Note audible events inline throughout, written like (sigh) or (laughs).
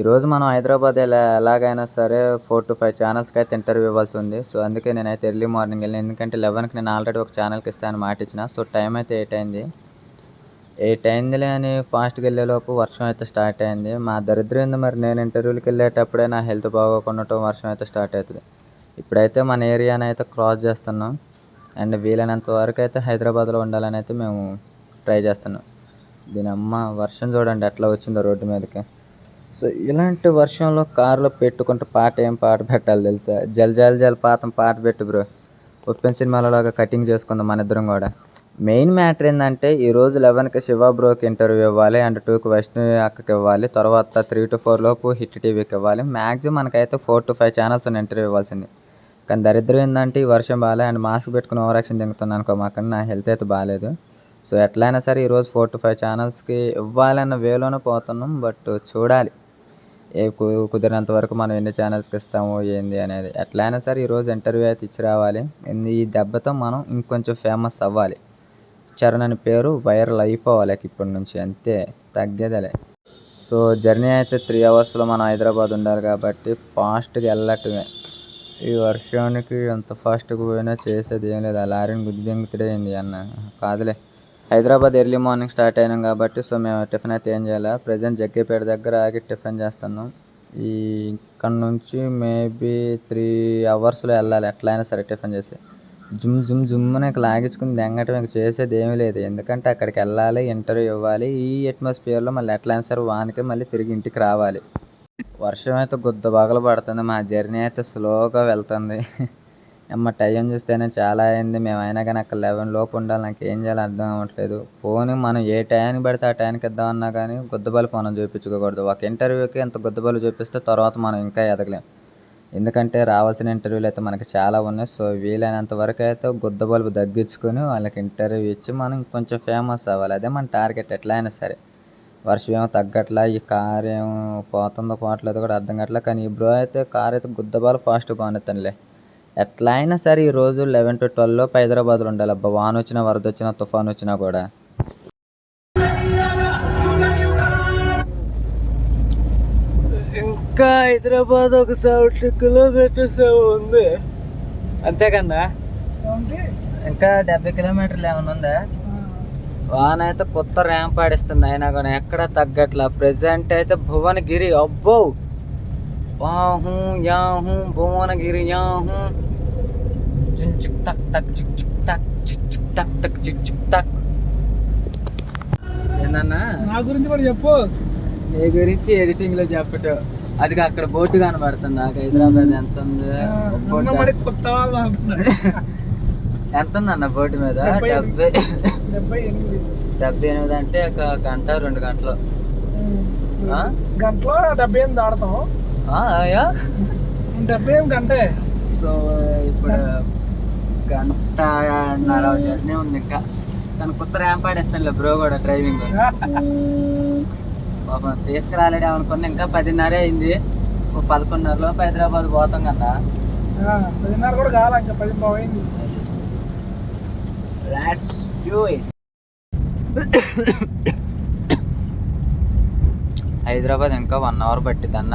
ఈరోజు మనం హైదరాబాద్ ఎలా ఎలాగైనా సరే ఫోర్ టు ఫైవ్ ఛానల్స్కి అయితే ఇంటర్వ్యూ ఇవ్వాల్సి ఉంది. సో అందుకే నేనైతే ఎర్లీ మార్నింగ్ వెళ్ళాను. ఎందుకంటే లెవెన్కి నేను ఆల్రెడీ ఒక ఛానల్కి ఇస్తాను మాట ఇచ్చిన. సో టైం అయితే ఎయిట్ అయింది. ఎయిట్ అయిందిలే అని ఫాస్ట్గా వెళ్ళేలోపు వర్షం అయితే స్టార్ట్ అయింది. మా దరిద్రం మరి నేను ఇంటర్వ్యూకి వెళ్ళేటప్పుడే నా హెల్త్ బాగోకుండా వర్షం అయితే స్టార్ట్ అవుతుంది. ఇప్పుడైతే మన ఏరియాని అయితే క్రాస్ చేస్తున్నాం. అండ్ వీలైనంత వరకు అయితే హైదరాబాద్లో ఉండాలని అయితే మేము ట్రై చేస్తున్నాం. దీని అమ్మ వర్షం చూడండి ఎట్లా వచ్చిందో రోడ్డు మీదకి. సో ఇలాంటి వర్షంలో కారులో పెట్టుకుంటే పాట ఏం పాట పెట్టాలి తెలుసా? జల్ జల్ జల్ పాతం పాట పెట్టు బ్రో. ఉప్పెన్ సినిమాలలాగా కటింగ్ చేసుకుందాం మన ఇద్దరం కూడా. మెయిన్ మ్యాటర్ ఏంటంటే ఈ రోజు లెవెన్కి శివ బ్రోకి ఇంటర్వ్యూ ఇవ్వాలి అండ్ టూకి వైష్ణవి అక్కకి ఇవ్వాలి. తర్వాత త్రీ టు ఫోర్ లోపు హిట్ టీవీకి ఇవ్వాలి. మ్యాక్సిమం మనకైతే ఫోర్ టు ఫైవ్ ఛానల్స్ ఉన్న ఇంటర్వ్యూ ఇవ్వాల్సింది. కానీ దరిద్రం ఏంటంటే ఈ వర్షం బాగాలే అండ్ మాస్క్ పెట్టుకుని ఓవరాక్షన్ తింగుతున్నాను అనుకో మాకన్నా నా హెల్త్ అయితే బాగాలేదు. సో ఎట్లయినా సరే ఈరోజు ఫోర్ టు ఫైవ్ ఛానల్స్కి ఇవ్వాలన్న వేలోనే పోతున్నాం బట్ చూడాలి. ఏ కుదిరినంత వరకు మనం ఎన్ని ఛానల్స్కి ఇస్తాము ఏంది అనేది. ఎట్లయినా సరే ఈరోజు ఇంటర్వ్యూ అయితే ఇచ్చి రావాలి. ఈ దెబ్బతో మనం ఇంకొంచెం ఫేమస్ అవ్వాలి. చరణ్ అని పేరు వైరల్ అయిపోవాలి ఇప్పటి నుంచి అంతే. తగ్గేదలే. సో జర్నీ అయితే త్రీ అవర్స్లో మనం హైదరాబాద్ ఉండాలి కాబట్టి ఫాస్ట్గా వెళ్ళటమే. ఈ వర్షానికి ఎంత ఫాస్ట్గా పోయినా చేసేది ఏం లేదు. ఆ లారీని గుద్ది అయింది అన్న. కాదులే. హైదరాబాద్ ఎర్లీ మార్నింగ్ స్టార్ట్ అయినాం కాబట్టి సో మేము టిఫిన్ అయితే ఏం చేయాలి? ప్రజెంట్ జగ్గేపేట దగ్గర ఆగి టిఫిన్ చేస్తున్నాం. ఈ ఇక్కడ నుంచి మేబీ త్రీ అవర్స్లో వెళ్ళాలి ఎట్లయినా సరే టిఫిన్ చేసి. జుమ్ జుమ్ జుమ్ అని లాగించుకుని దెంగటం ఇంక చేసేది ఏమీ లేదు. ఎందుకంటే అక్కడికి వెళ్ళాలి ఇంటర్వ్యూ ఇవ్వాలి. ఈ అట్మాస్ఫియర్లో మళ్ళీ ఎట్లయినా సరే వానికి మళ్ళీ తిరిగి ఇంటికి రావాలి. వర్షం అయితే గుద్ద పడుతుంది. మా జర్నీ అయితే స్లోగా వెళ్తుంది. అమ్మ టైం చూస్తేనే చాలా అయింది. మేము అయినా కానీ అక్కడ లెవెన్ లోపు ఉండాలి. నాకు ఏం చేయాలో అర్థం అవ్వట్లేదు. ఫోన్ మనం ఏ టైంకి పడితే ఆ టైంకి ఇద్దామన్నా కానీ గుద్దబలు మనం చూపించుకోకూడదు. ఒక ఇంటర్వ్యూకి ఎంత గుద్దబలు చూపిస్తే తర్వాత మనం ఇంకా ఎదగలేం. ఎందుకంటే రావాల్సిన ఇంటర్వ్యూలు అయితే మనకి చాలా ఉన్నాయి. సో వీలైనంత వరకు అయితే గుద్ద బల్బు తగ్గించుకొని వాళ్ళకి ఇంటర్వ్యూ ఇచ్చి మనం కొంచెం ఫేమస్ అవ్వాలి. అదే మన టార్గెట్ ఎట్లా అయినా సరే. వర్షం ఏమో తగ్గట్లా ఈ కార్ ఏమో పోతుందో పోవట్లేదో కూడా అర్థం కావట్లే. కానీ ఈ బ్రో అయితే కార్ అయితే గుద్దబాలు ఫాస్ట్ బాగుంటుందిలే ఎట్లా అయినా సరే ఈ రోజు లెవెన్ టు ట్వెల్వ్ లోపు హైదరాబాద్లో ఉండాలి. అబ్బా వాన వచ్చినా వరద వచ్చినా తుఫాన్ వచ్చినా కూడా. ఇంకా హైదరాబాద్ ఒక సెవెంటీ కిలోమీటర్స్ ఉంది. అంతేకన్నా ఇంకా డెబ్బై కిలోమీటర్లు ఏమైనా ఉందా? వాన అయితే కొత్త ర్యాంప్ ఆడిస్తుంది. అయినా కానీ ఎక్కడ తగ్గట్లా. ప్రెసెంట్ అయితే భువనగిరి. అబ్బో! వాహు యాహు భువనగిరి యాహు. జిన్ చిక్ తక్ తక్ చిక్ చిక్ తక్ చిక్ చిక్ తక్ తక్ చిక్ చిక్ తక్ ఏందన్నా నా గురించి కూడా చెప్పు. నీ గురించి ఎడిటింగ్లో చెప్పటు. అది అక్కడ బోటు కనబడుతుంది. నాకు హైదరాబాద్ ఎంత ఉంది? మరి కొత్త. (laughs) ఎంత ఉంది అన్న బోటు మీద? డెబ్బై డెబ్బై ఎనిమిది. అంటే ఒక గంట రెండు గంటలు. ఆ? గంటలో డెబ్బై ఎనిమిది ఆడతాం. డెబ్బై ఎనిమిది గంటే సో ఇప్పుడు గంటన్నర జర్నీ ఉంది ఇంకా. తను కొత్త ర్యాంప్ ఆడేస్తానులే బ్రో కూడా డ్రైవింగ్. పాపం తీసుకురాలేడే అనుకున్నా ఇంకా పదిన్నరే అయింది. పదకొండున్నర లోపు హైదరాబాద్ పోతాం కదా. పదిన్నర కూడా కావాలి ఇంకా పది పోయింది లెట్స్ డూ ఇట్ హైదరాబాద్ ఇంకా వన్ అవర్ పట్టిద్ది అన్న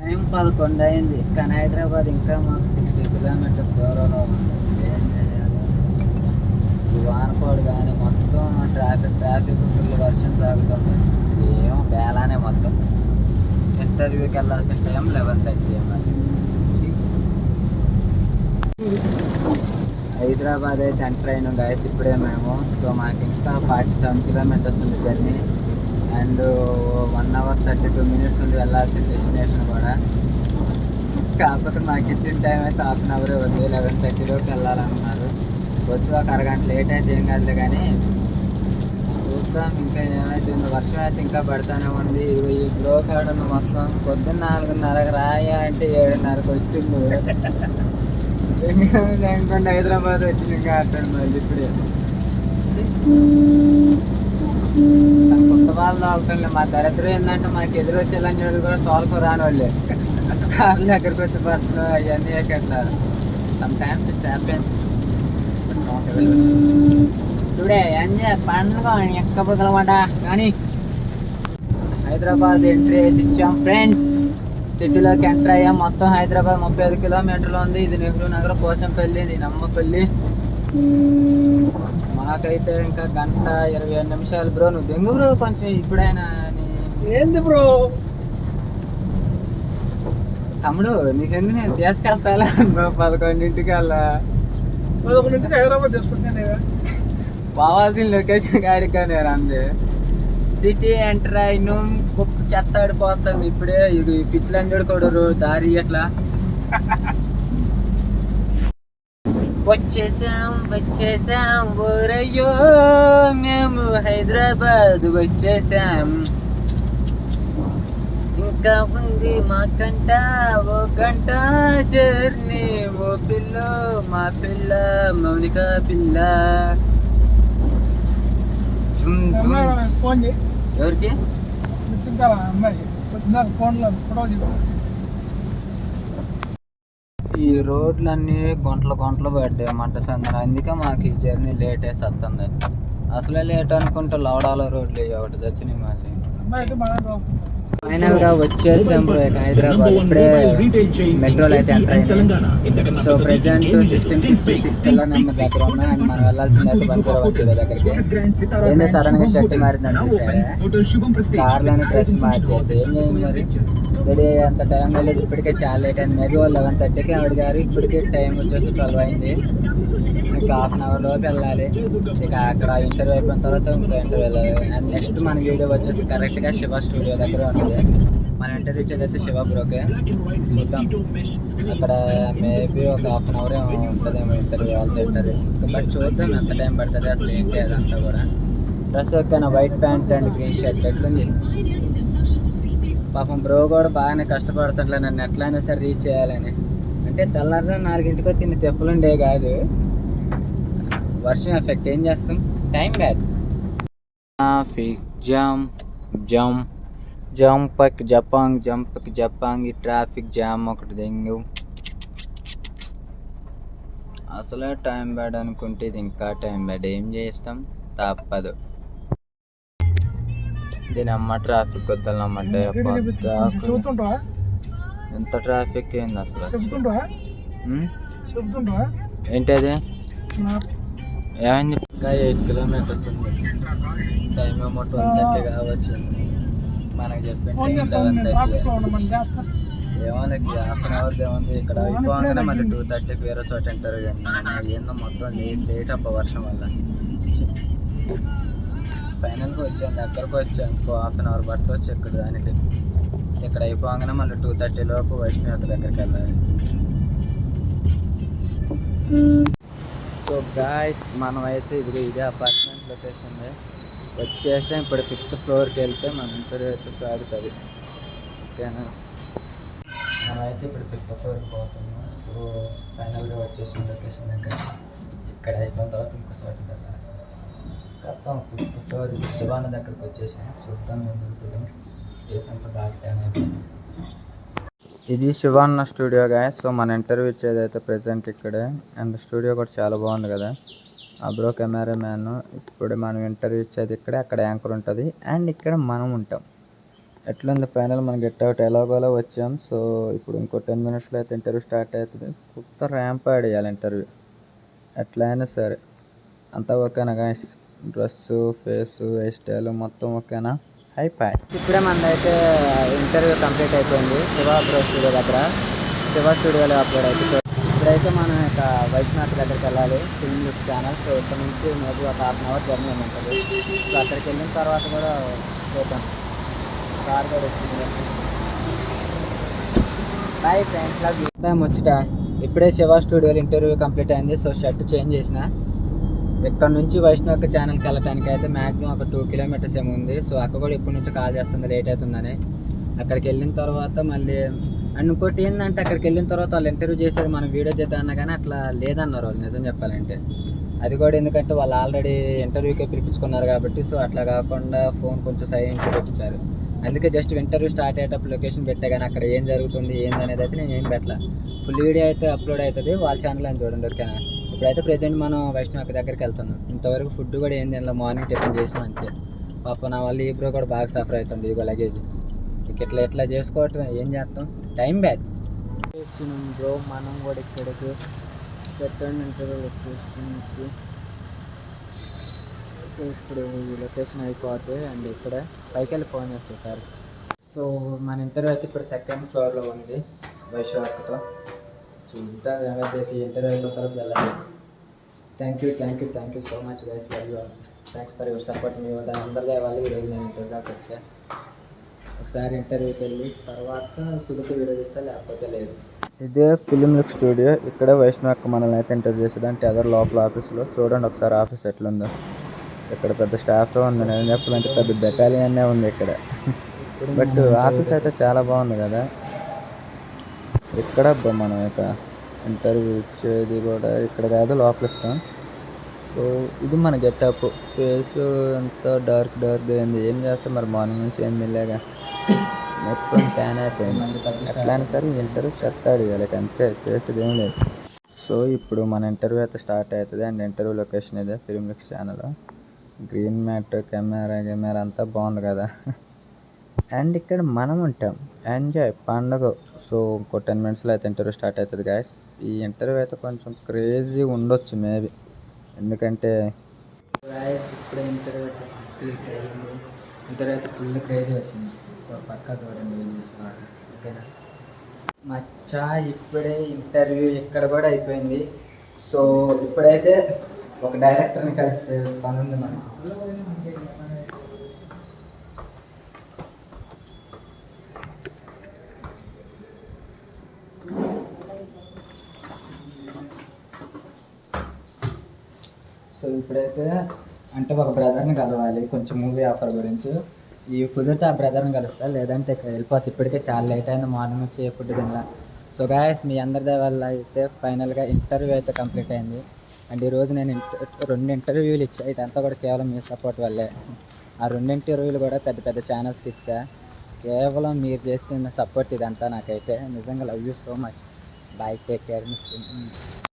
టైం పదకొండు అయింది. కానీ హైదరాబాద్ ఇంకా మాకు సిక్స్టీ కిలోమీటర్స్ దూరంలో ఉంది. ఏం ఈ కానీ మొత్తం ట్రాఫిక్ ట్రాఫిక్ ఫుల్ వర్షం సాగుతుంది ఏం బేలానే మొత్తం. ఇంటర్వ్యూకి వెళ్ళాల్సిన టైం లెవెన్ థర్టీ మళ్ళీ హైదరాబాద్ అయితే ఎంటర్ అయినాం గాయస్ ఇప్పుడే మేము. సో మాకు ఇంకా ఫార్టీ సెవెన్ కిలోమీటర్స్ ఉంది journey. And one hour thirty two minutes ఉంది వెళ్ళాల్సిన డెస్టినేషన్ కూడా. కాకపోతే మాకు ఇచ్చిన టైం అయితే హాఫ్ అన్ అవరే ఉంది. లెవెన్ థర్టీలోకి వెళ్ళాలన్నారు. వచ్చి ఒక అరగంట లేట్ అయితే ఏం కాదులే కానీ చూద్దాం. ఇంకా ఏమైతుందో వర్షం అయితే ఇంకా పడతానే ఉంది. ఇదిగో ఈ బ్లో కార్డు ఉంది మొత్తం. పొద్దున్న నాలుగున్నరకు రాయా అంటే ఏడున్నరకు వచ్చిండు. లేకుండా హైదరాబాద్ వచ్చింది ఇంకా అట్టాడు మళ్ళీ ఇప్పుడే. కొత్త వాళ్ళు తాగుతుండే మా దరిద్రం ఏంటంటే మనకి ఎదురు వచ్చే లంచ్ వాళ్ళు కూడా తోలుకో రాని వాళ్ళే కార్లు దగ్గరికి వచ్చి పడుతున్నారు అవన్నీ ఎక్కడతారు some times it's happens today enjoy పండుగ ఎక్క బుదలమాట కానీ హైదరాబాద్ ఎంట్రీ అయితే ఇచ్చాం. ఫ్రెండ్స్ సిటీలోకి ఎంటర్ అయ్యాం. మొత్తం హైదరాబాద్ ముప్పై ఐదు కిలోమీటర్లు ఉంది. ఇది నెహ్రూ నగర్ పోచంపల్లి ఇది నమ్మపల్లి. మాకైతే ఇంకా గంట ఇరవై ఏడు నిమిషాలు బ్రో. నువ్వు దెంగు బ్రో కొంచెం ఇప్పుడైనా నీ- ఏంది బ్రో? తమ్ముడు నీకెందుకు నేను తీసుకెళ్తాలా బ్రో పదకొండింటికి అలా. పదకొండింటికి హైదరాబాద్ తీసుకుంటాను. పోవాల్సిన లొకేషన్ కాడికి కానీ అంది. సిటీ ఎంటర్ అయిన కుక్క చెత్త ఆడిపోతుంది. ఇప్పుడే ఇది పిచ్చిలంజోడు కొడరు దారి ఎట్లా? వచ్చేసాం వచ్చేసాం ఊరయ్యో మేము హైదరాబాద్ వచ్చేసాం ఇంకా ఉంది మాకంట ఓ గంట జర్నీ ఓ పిల్ల మా పిల్ల మౌనిక పిల్ల. ఎవరికి? ఫోన్లో ఫోటో ఈ రోడ్లన్నీ గుంటలు గుంటలు పడ్డాయి మంట సందన. అందుకే మాకు ఈ జర్నీ లేట్ వేసి వస్తుంది అసలే లేట్ అనుకుంటే లవడాల రోడ్లు ఒకటి చచ్చినాయి మళ్ళీ ఫైనల్గా వచ్చేసాం బ్రో ఇక హైదరాబాద్. ఇప్పుడే మెట్రోలో అయితే ఎంటర్ అయింది so present sixteen fifty six pillar number దగ్గర ఉన్నా అండ్ మనం వెళ్ళాల్సింది అయితే వన్ జీరో వన్ జీరో దగ్గరికి ఏంది సడన్గా షర్ట్ చూసారా కార్లోని డ్రెస్ మార్చేసి ఏం చేయండి మరి? రెడీ అయ్యేంత టైం లేదు. ఇప్పటికే చాలా లేట్ అయింది. మేబీ వాళ్ళు లెవెన్ థర్టీకి ఆవిడ గారు. ఇప్పటికే టైం వచ్చేసి ట్వెల్వ్ అయింది. ఇంకా హాఫ్ అన్ అవర్ లోపు వెళ్ళాలి. ఇక అక్కడ ఇంటర్వ్యూ అయిపోయిన తర్వాత ఇంకో ఇంటర్వ్యూ వెళ్ళాలి. అండ్ నెక్స్ట్ మన వీడియో వచ్చేసి కరెక్ట్గా శివ స్టూడియో దగ్గర ఉంటుంది. మన ఇంటర్వ్యూ ఇచ్చేది అయితే శివ బ్రోకే చూద్దాం. అక్కడ మేబీ ఒక హాఫ్ అన్ అవర్ ఏమో ఉంటుందేమో ఇంటర్వ్యూ వాళ్ళతో ఇంటర్వ్యూ బట్ చూద్దాం ఎంత టైం పడుతుంది అసలు ఏంటి అదంతా కూడా. డ్రెస్ ఓకేనా white pant and green shirt ఎట్లుంది? పాపం బ్రో కూడా బాగానే కష్టపడుతుంటలే నన్ను ఎట్లయినా సరే రీచ్ చేయాలని. అంటే తెల్లారిగా నాలుగింటికి వచ్చిన తెప్పులుండే కాదు. వర్షం ఎఫెక్ట్ ఏం చేస్తాం? Time bad traffic jam jam జంపక్ జపాంగ్ జంపక్ జపాంగ్ ఈ ట్రాఫిక్ జామ్ ఒకటి దెంగు. అసలే టైం బ్యాడ్ అనుకుంటే ఇది ఇంకా టైం బ్యాడ్ ఏం చేస్తాం? తప్పదు. దీని అమ్మ ట్రాఫిక్ వద్దలమ్మంటే చెబుతుంటావా? ఎంత ట్రాఫిక్ ఏంది అసలు? ఏంటది? ఇంకా ఎయిట్ కిలోమీటర్స్ ఉంది. టైం ఏమో ట్వెల్వ్ థర్టీ కావచ్చు. మనకి చేస్తాను లెవెన్ థర్టీ. ఏమోనకి హాఫ్ అన్ అవర్ ఏముంది? ఇక్కడ అయిపోగానే మళ్ళీ టూ థర్టీకి వేరే చోట అంటారు కానీ ఏందో మొత్తం లేట్ లేట్ అప్ప వర్షం వల్ల. ఫైనల్గా వచ్చాను దగ్గరకు వచ్చాను ఇంకో హాఫ్ అన్ అవర్ పట్టవచ్చు ఇక్కడ దానికి. ఇక్కడ అయిపోగానే మళ్ళీ టూ థర్టీ లోపు వైష్ణవి దగ్గరికి వెళ్ళాలి. గాయస్ మనం అయితే ఇది ఇదే అపార్ట్మెంట్ లొకేషన్ వచ్చేసాం ఇప్పుడు ఫిఫ్త్ ఫ్లోర్కి వెళ్తే మన ఇంటర్వ్యూ అయితే సాగుతుంది. ఓకేనా? మనమైతే ఇప్పుడు ఫిఫ్త్ ఫ్లోర్కి పోతున్నాం. సో ఫైనల్గా వచ్చేసిన లొకేషన్ దగ్గర ఇక్కడ అయిపోయిన తర్వాత ఇంకో చోటుకి వెళ్ళాలి మొత్తం ఫిఫ్త్ ఫ్లోర్ శివాన దగ్గరకు వచ్చేసాం. చూద్దాం ఏం దొరుకుతుంది ఫేస్ అంతా బాగా టైం అయిపోయింది ఇది శివాన్న స్టూడియో గాయ సో మన ఇంటర్వ్యూ ఇచ్చేది అయితే ప్రెసెంట్ ఇక్కడే. అండ్ స్టూడియో కూడా చాలా బాగుంది కదా. ఆ బ్రో కెమెరా మ్యాన్ ఇప్పుడు మనం ఇంటర్వ్యూ ఇచ్చేది ఇక్కడే. అక్కడ యాంకర్ ఉంటుంది. అండ్ ఇక్కడ మనం ఉంటాం. ఎట్లుంది ఫైనల్ మనం గెట్ అవుట్ ఎలాగోలా వచ్చాం. సో ఇప్పుడు ఇంకో టెన్ మినిట్స్లో అయితే ఇంటర్వ్యూ స్టార్ట్ అవుతుంది. కొత్త ర్యాంప్ ఆడేయాలి ఇంటర్వ్యూ ఎట్లా అయినా సరే. అంతా ఓకేనా guys dress face hair style మొత్తం ఓకేనా? అయిపోయి ఇప్పుడే మనదైతే ఇంటర్వ్యూ కంప్లీట్ అయిపోయింది. శివ బ్రో స్టూడియో దగ్గర. శివ స్టూడియోలో అప్లోడ్ అయితే ఇప్పుడైతే మనం ఇక వైష్ణవ్ దగ్గరికి వెళ్ళాలి. ఫిల్మ్ లుక్ ఛానల్ సో ఇక్కడ నుంచి మేబీ ఒక హాఫ్ అన్ అవర్ జర్నీ ఉంటుంది. సో అక్కడికి వెళ్ళిన తర్వాత కూడా చూద్దాం కార్ కూడా వచ్చింది bye friends love you time వచ్చిట ఇప్పుడే శివ స్టూడియోలో ఇంటర్వ్యూ కంప్లీట్ అయింది. సో షర్ట్ చేంజ్ చేసిన. ఇక్కడ నుంచి వైష్ణవ ఛానల్కి వెళ్ళటానికి అయితే మ్యాక్సిమం ఒక టూ కిలోమీటర్స్ ఏమో ఉంది. సో అక్క కూడా ఇప్పటి నుంచి కాల్ చేస్తుంది లేట్ అవుతుందని. అక్కడికి వెళ్ళిన తర్వాత మళ్ళీ అండ్ ఇంకోటి ఏంటంటే అక్కడికి వెళ్ళిన తర్వాత వాళ్ళు ఇంటర్వ్యూ చేసేది మనం వీడియో తీద్దాం అన్నా కానీ అట్లా లేదన్నారు వాళ్ళు నిజం చెప్పాలంటే. అది కూడా ఎందుకంటే వాళ్ళు ఆల్రెడీ ఇంటర్వ్యూకే పిలిపించుకున్నారు కాబట్టి సో అట్లా కాకుండా ఫోన్ కొంచెం సైలెంట్ పెట్టించారు. అందుకే జస్ట్ ఇంటర్వ్యూ స్టార్ట్ అయ్యేటప్పుడు లొకేషన్ పెట్టే కానీ అక్కడ ఏం జరుగుతుంది ఏంది అనేది అయితే నేను ఏం పెట్టలే. ఫుల్ వీడియో అయితే అప్లోడ్ అవుతుంది వాళ్ళ ఛానల్ అని చూడండి ఓకేనా? ఇప్పుడైతే ప్రెసెంట్ మనం వైష్ణవ్ దగ్గరికి వెళ్తున్నాం. ఇంతవరకు ఫుడ్ కూడా ఏం తినలో మార్నింగ్ టిఫిన్ చేసాం అంతే. పాప నా వల్ల ఈ బ్రో కూడా బాగా సఫర్ అవుతుంది ఇదిగో లగేజ్ ఇక ఇట్లా ఇట్లా చేసుకోవటం ఏం చేస్తాం? టైం బ్యాడ్ చేస్తున్నాం బ్రో మనం కూడా ఇక్కడికి పెట్టండి ఇంటర్వ్యూ సో ఇప్పుడు ఈ లొకేషన్ అయిపోతే అండ్ ఇక్కడ పైకి వెళ్ళి ఫోన్ చేస్తాను సార్. సో మన ఇంటర్వ్యూ అయితే ఇప్పుడు సెకండ్ ఫ్లోర్లో ఉంది వైశాఖతో చూద్దాం ఏమైతే ఇంటర్వ్యూ అయిపోతారో వెళ్ళాలి. Thank you thank you thank you so much guys love you thanks for your support మీ వద్ద అందరిదే వాళ్ళు ఈరోజు నేను ఇంటర్వ్యూ దాకా వచ్చా. ఒకసారి ఇంటర్వ్యూకి వెళ్ళి తర్వాత కుదిరితే వీడియో తీస్తా లేకపోతే లేదు. ఇదే ఫిలిం లుక్ స్టూడియో ఇక్కడ వైష్ణవ్ అక్క మనల్ని అయితే ఇంటర్వ్యూ చేసేది అంటే అదర్ లోపల ఆఫీస్లో చూడండి ఒకసారి ఆఫీస్ ఎట్లుందో. ఇక్కడ పెద్ద స్టాఫ్ ఉంది. నేను చెప్పాలంటే పెద్ద బెటాలియన్నే ఉంది ఇక్కడ. బట్ ఆఫీస్ అయితే చాలా బాగుంది కదా. ఇక్కడ మనం ఇక ఇంటర్వ్యూ ఇచ్చేది కూడా ఇక్కడ కాదు లోపల ఇస్తాం. సో ఇది మన గెటప్. ఫేస్ అంతా డార్క్ డార్క్ అయింది. ఏం చేస్తాం మరి? మార్నింగ్ నుంచి ఏం తినలేక. మొత్తం ట్యాన్ అయిపోయింది. ఎట్లా అయినా సరే ఇంటర్వ్యూ చెప్తాడు వీళ్ళకి అంతే చేసేది ఏం లేదు. సో ఇప్పుడు మన ఇంటర్వ్యూ అయితే స్టార్ట్ అవుతుంది. అండ్ ఇంటర్వ్యూ లొకేషన్ ఇదే film licks channel green mat camera camera అంతా బాగుంది కదా. అండ్ ఇక్కడ మనం ఉంటాం. ఎంజాయ్. పండగ. సో ఇంకో టెన్ మినిట్స్లో అయితే ఇంటర్వ్యూ స్టార్ట్ అవుతుంది గాయస్ ఈ ఇంటర్వ్యూ అయితే కొంచెం క్రేజీ ఉండొచ్చు మేబీ ఎందుకంటే గాయస్ ఇప్పుడు ఇంటర్వ్యూ అయితే అయింది. ఇంటర్వ్యూ అయితే ఫుల్ క్రేజీ వచ్చింది. సో పక్కా చూడండి ఓకేనా మచ్చా ఇప్పుడే ఇంటర్వ్యూ ఇక్కడ కూడా అయిపోయింది. సో ఇప్పుడైతే ఒక డైరెక్టర్ని కలిసే పని ఉంది మనకు. సో ఇప్పుడైతే అంటే ఒక బ్రదర్ని కలవాలి కొంచెం మూవీ ఆఫర్ గురించి. ఈ కుదిరితే ఆ బ్రదర్ని కలుస్తా లేదంటే ఇక్కడ వెళ్ళిపోతే. ఇప్పటికే చాలా లేట్ అయింది మార్నింగ్ వచ్చి ఏ ఫుడ్ తినలా. సో గాయస్ మీ అందరి వల్ల అయితే ఫైనల్గా ఇంటర్వ్యూ అయితే కంప్లీట్ అయింది. అండ్ ఈరోజు నేను రెండు ఇంటర్వ్యూలు ఇచ్చా. ఇదంతా కూడా కేవలం మీ సపోర్ట్ వల్లే. ఆ రెండు ఇంటర్వ్యూలు కూడా పెద్ద పెద్ద ఛానల్స్కి ఇచ్చా. కేవలం మీరు చేసిన సపోర్ట్ ఇదంతా నాకైతే. నిజంగా love you so much bye take care miss